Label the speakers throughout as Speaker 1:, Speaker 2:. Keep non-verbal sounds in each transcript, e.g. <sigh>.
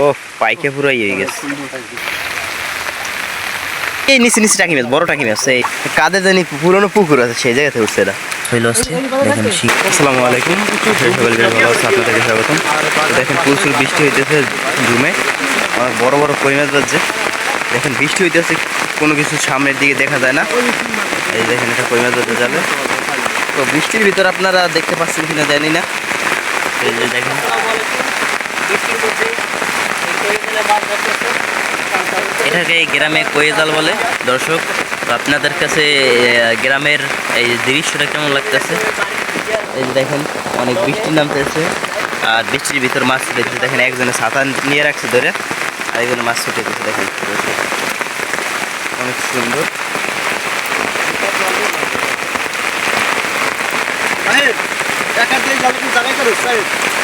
Speaker 1: ও পাইকে পুরাই হয়ে গেছে। এই নিচে নিচে টাকি মাছ বড় টাকি মাছ এই কাদের জানি পুরনো পুকুর আছে সেই জায়গাতে উঠছে এটা হইল দেখেন আসসালামু আলাইকুম। সকলকে ভালো আছে আপনাদেরকে স্বাগতম। দেখেন প্রচুর বৃষ্টি হইতেছে জুমে। অনেক বড় বড় কই মাছ বাজছে দেখেন বৃষ্টি হইতেছে কোনো কিছু সামনের দিকে দেখা যায় না। এই দেখেন এটা কই মাছ যাবে তো বৃষ্টির ভিতর আপনারা দেখতে পাচ্ছেন কিনা জানি না। এই যে দেখেন। এটাকে গ্রামে কয়ে জাল বলে। দর্শক তো আপনাদের কাছে গ্রামের এই দৃশ্যটা কেমন লাগতেছে? এই যে দেখেন অনেক বৃষ্টি নামতেছে। আর বৃষ্টির ভিতর মাছ ছুটেছে দেখেন একজনে ছাতা নিয়ে রাখছে ধরে আর একজনে মাছ ছুটেছে দেখেন দর্শক। অনেক সুন্দর।
Speaker 2: দিয়ে যাবে জায়গায় করে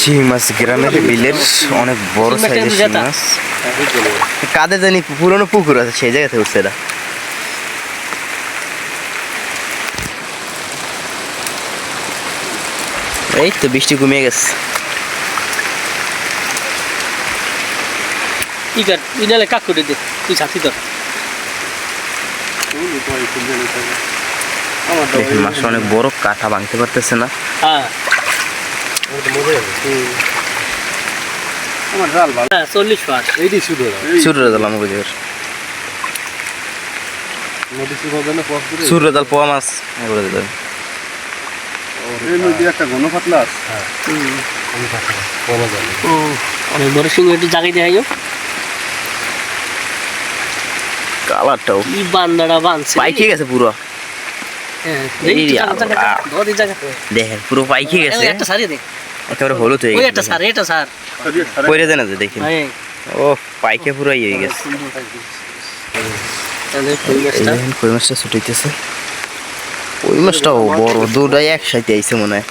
Speaker 1: শিং মাছ গ্রামের বিলের অনেক বড় সাইজের শিং মাছ। কাদের জানি পুরনো পুকুর আছে সেই জায়গাতে উঠছে এটা এই তো বৃষ্টি কমিয়ে গেছে।
Speaker 3: কি কাক করে দে? তুই সাথী তোর
Speaker 1: দেখেন মাছটা অনেক বড় কাঠা ভাঙতে পারতেছে না।
Speaker 3: হ্যাঁ।
Speaker 2: ভালো।
Speaker 3: হ্যাঁ
Speaker 1: রেজাল পোয়া মাছ। হ্যাঁ, বলে দিতে
Speaker 3: যাও।
Speaker 1: কালারটাও।
Speaker 3: বান্দাটা বানছে।
Speaker 1: পাইকে গেছে পুরো। দেখেন পুরো পাইকে গেছে।
Speaker 3: একটা সারি দে।
Speaker 1: একেবারে হলুদ হয়ে গেছে।
Speaker 3: সার এটা সার।
Speaker 1: পরে দেয় যে দেখেন।
Speaker 3: হ্যাঁ
Speaker 1: ও পাইকে পুরো হয়ে গেছে।
Speaker 3: কই মাছটা?
Speaker 1: দেখেন কই মাছটা ছুটাইতেছে ওই মাছটাও বড় দুটাই একসাথে আইছে মনে হয়।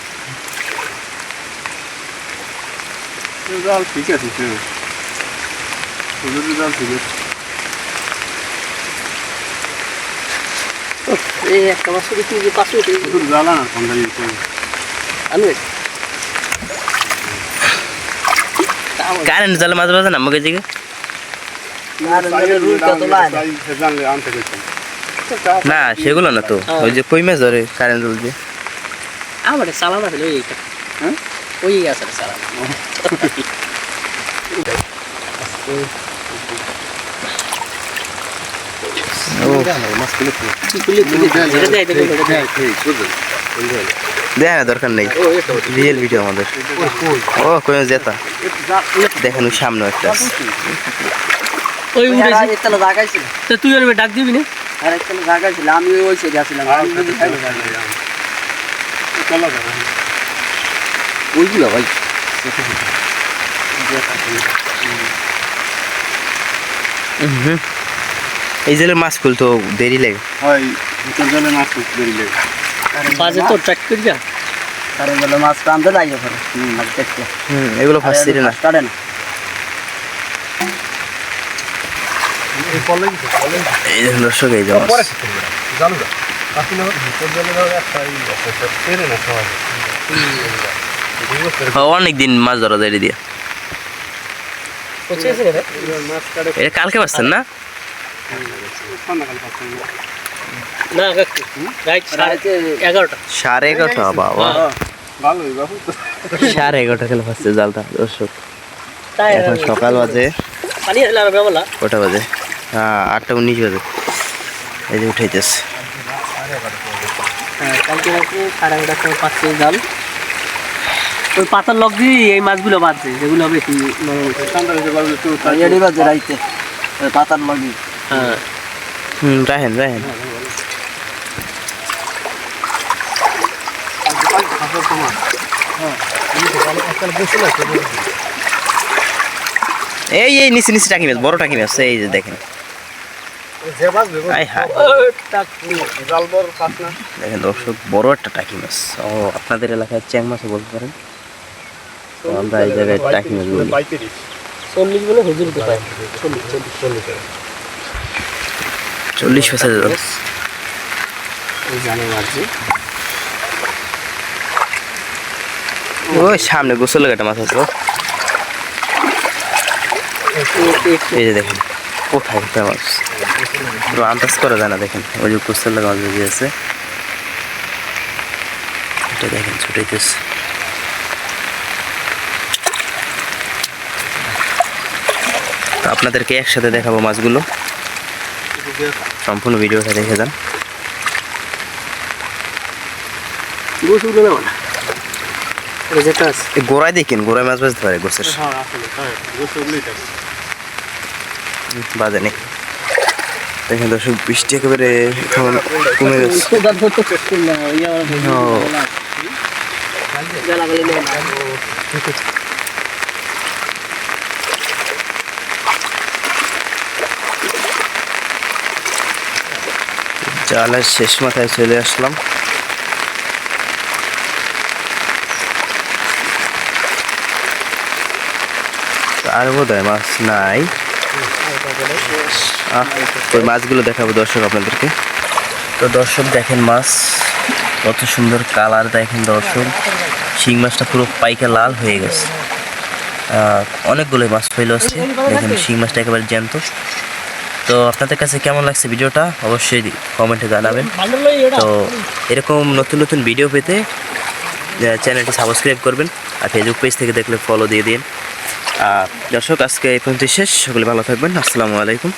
Speaker 2: ঠিক আছে ঠিক আছে।
Speaker 3: এই একটা মাছ যে পাঁচশো
Speaker 2: না ঠান্ডা দিয়েছে
Speaker 1: কারেন্ট জালে মাছ বাজে না আমাকে
Speaker 2: গেছিলাম।
Speaker 1: না সেগুলো না তো। ওই যে কই মাছ ধরে কারেন্ট জল দিয়ে
Speaker 3: আমার সালান আছে ওই
Speaker 2: হ্যাঁ?
Speaker 3: ওই আছে সালান <laughs>
Speaker 1: ও
Speaker 2: মাছ কিনে
Speaker 3: তুলে তুলে এটা দেয় দেখো এটা দেয়
Speaker 1: দেখ না দরকার নেই। রিয়েল ভিডিও আমাদের। ও কই মাছ জেতা। দেখেন ওই সামনে একটা আছে।
Speaker 3: ওই উড়েছে তো তুই ওর ডাক দিবি না?
Speaker 2: আমি ওই সাইডে আসলাম ওইগুলো ভাই।
Speaker 1: হুম। এই জেলের মাছ খুলতো দেরি লাগে।
Speaker 2: হয় ভিতর জলে মাছ খুব দেরি লাগে।
Speaker 3: বাজে তো ট্রাক করে যা।
Speaker 4: কারণ বলে মাছ টানতে লাগে ওখানে মাছ দেখতে।
Speaker 1: হুম এগুলো ফার্স্ট সিটে না।
Speaker 4: কাটে না।
Speaker 1: এই দেখুন দর্শক এই
Speaker 2: জানো জলে
Speaker 1: মাছ ধরা যায় দিয়ে এটা কালকে পাচ্ছেন না?
Speaker 3: না কাকু রাইট সাড়ে এগারোটা।
Speaker 1: সাড়ে এগারোটা বাবা।
Speaker 2: তো
Speaker 1: সাড়ে এগারোটা খেলে জালটা দর্শক
Speaker 3: তাই
Speaker 1: এখন সকাল বাজে। কটা বাজে? হ্যাঁ আটটা উনিশ বাজে। এই যে উঠাইতেছে।
Speaker 3: হ্যাঁ কালকে রাত্রে সাড়ে এগারোটার সময় জাল। ওই পাতার লগ দিয়ে এই মাছগুলো বাঁধছে যেগুলো বেশি নরম হয়েছে।
Speaker 2: ঠান্ডা হতে পারবে তো
Speaker 4: এডি বাজে রাইতে ওই পাতার লাগি
Speaker 3: হ্যাঁ
Speaker 1: হুম রাহেন রাহেন এই এই নিচে নিচে টাকি মাছ বড় টাকি মাছ এই যে দেখেন
Speaker 2: যে মাছ দেবো
Speaker 1: আই হাই
Speaker 2: জাল বড় পাস না
Speaker 1: দেখেন দর্শক বড় একটা টাকি মাছ ও আপনাদের এলাকায় চ্যাং মাছও বলতে পারেন। তো আমরা এই জায়গায় টাকি মাছ বলি।
Speaker 2: পঁয়ত্রিশ
Speaker 3: চল্লিশ বলে হুজুর তো পায় চল্লিশ চল্লিশ চল্লিশ।
Speaker 1: চল্লিশ
Speaker 3: এই
Speaker 1: ওই সামনে গোসল একটা মাছ আছে। এই যে দেখেন কোথায় কোথায় মাছ? পুরো আন্দাজ করা যায় না দেখেন। ওই যে গোসল লাগা মাছ বেরিয়ে আছে। এটা দেখেন ছুটাইতেছে আপনাদেরকে একসাথে দেখাবো মাছগুলো। সম্পূর্ণ ভিডিওটা দেখে যান। গোড়ায় দেখেন গোড়ায় মাছ বাজতে পারে গোসের।
Speaker 2: হ্যাঁ
Speaker 1: বাজে নেই দেখেন দর্শক বৃষ্টি একেবারে এখন কমে গেছে ও। জালের শেষ মাথায় চলে আসলাম। আর বোধ হয় মাছ নাই। ওই মাছগুলো দেখাবো দর্শক আপনাদেরকে। তো দর্শক দেখেন মাছ, কত সুন্দর কালার দেখেন দর্শক। শিং মাছটা পুরো পাইকা লাল হয়ে গেছে। অনেকগুলো মাছ ফেলে আছে দেখেন শিং মাছটা একেবারে জ্যান্ত। তো আপনাদের কাছে কেমন লাগছে ভিডিওটা? অবশ্যই কমেন্টে জানাবেন। তো এরকম নতুন নতুন ভিডিও পেতে চ্যানেলটি সাবস্ক্রাইব করবেন আর ফেসবুক পেজ থেকে দেখলে ফলো দিয়ে দিন। আর দর্শক, আজকে এই পর্যন্ত শেষ। সকলে ভালো থাকবেন। আসসালামু আলাইকুম।